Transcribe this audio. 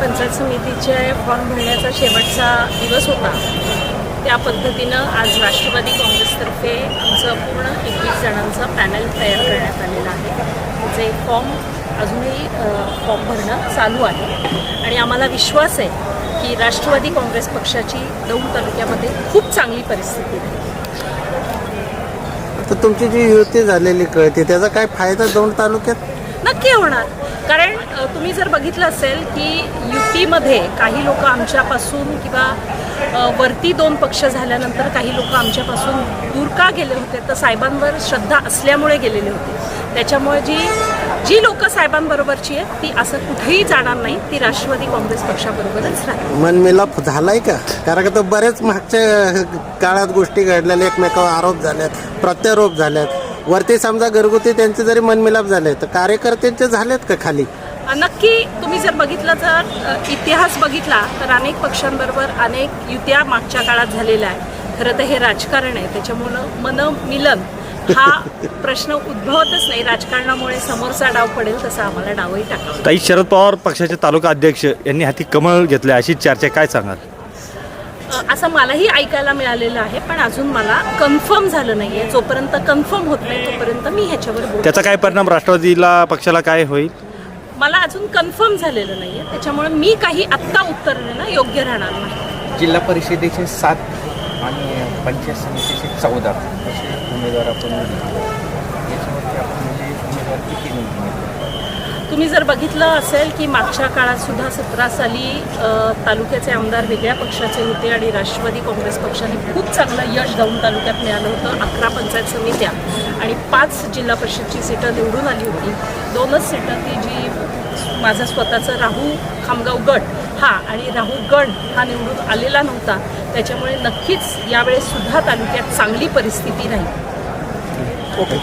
पंचायत समितीचे फॉर्म भरण्याचा शेवटचा दिवस होता. त्या पद्धतीनं आज राष्ट्रवादी काँग्रेसतर्फे आमचं पूर्ण एकवीस जणांचं पॅनल तयार करण्यात आलेलं आहे. त्याचे फॉर्म अजूनही फॉर्म भरणं चालू आहे. आणि आम्हाला विश्वास आहे की राष्ट्रवादी काँग्रेस पक्षाची दौंड तालुक्यामध्ये खूप चांगली परिस्थिती आहे. तर तुमची जी युती झालेली कळते त्याचा काय फायदा दौंड तालुक्यात? नक्की होणार. कारण तुम्ही जर बघितलं असेल की युतीमध्ये काही लोक आमच्यापासून किंवा वरती दोन पक्ष झाल्यानंतर काही लोक आमच्यापासून दूर का गेले होते? तर साहेबांवर श्रद्धा असल्यामुळे गेलेले होते. त्याच्यामुळे जी जी लोक साहेबांबरोबरची आहेत ती असं कुठेही जाणार नाही. ती राष्ट्रवादी काँग्रेस पक्षाबरोबरच राहील मनमिलाप झालाय का? कारण का तर बरेच मागच्या काळात गोष्टी घडलेल्या एकमेकावर आरोप झाल्यात प्रत्यारोप झाल्यात वरती समजा घरगुती त्यांचे जरी मनमिलाप झाले तर कार्यकर्त्यांचे झालेत का खाली? नक्की तुम्ही जर बघितलं तर इतिहास बघितला तर अनेक पक्षांबरोबर अनेक युत्या मागच्या काळात झालेल्या आहे खरं तर हे राजकारण आहे. त्याच्यामुळं मनमिलन हा प्रश्न उद्भवतच नाही. राजकारणामुळे समोरचा डाव पडेल तसा आम्हाला डावही टाकावा. काही शरद पवार पक्षाचे तालुका अध्यक्ष यांनी हाती कमळ घेतले अशी चर्चा काय सांगाल? असं मलाही ऐकायला मिळालेलं आहे पण अजून मला कन्फर्म झालं नाही आहे जोपर्यंत कन्फर्म होत नाही तोपर्यंत मी ह्याच्यावर बोलू त्याचा काय परिणाम राष्ट्रवादीला पक्षाला काय होईल? मला अजून कन्फर्म झालेलं नाही आहे त्याच्यामुळे मी काही आत्ता उत्तर देणं योग्य राहणार नाही. जिल्हा परिषदेचे सात आणि पंचायत समितीचे चौदा असे उमेदवार आपण निवडले. याच्यावरती आपण म्हणजे उमेदवार किती निवडून तुम्ही जर बघितलं असेल की मागच्या काळात सुद्धा सतरा साली तालुक्याचे आमदार वेगळ्या पक्षाचे होते आणि राष्ट्रवादी काँग्रेस पक्षाने खूप चांगलं यश जाऊन तालुक्यात मिळालं होतं. अकरा पंचायत समित्या आणि पाच जिल्हा परिषदची सीटं निवडून आली होती. दोनच सीटं ती जी माझं स्वतःचं राहू खामगाव गट हा आणि राहू गण हा निवडून आलेला नव्हता. त्याच्यामुळे नक्कीच यावेळेस सुद्धा तालुक्यात चांगली परिस्थिती नाही ओके.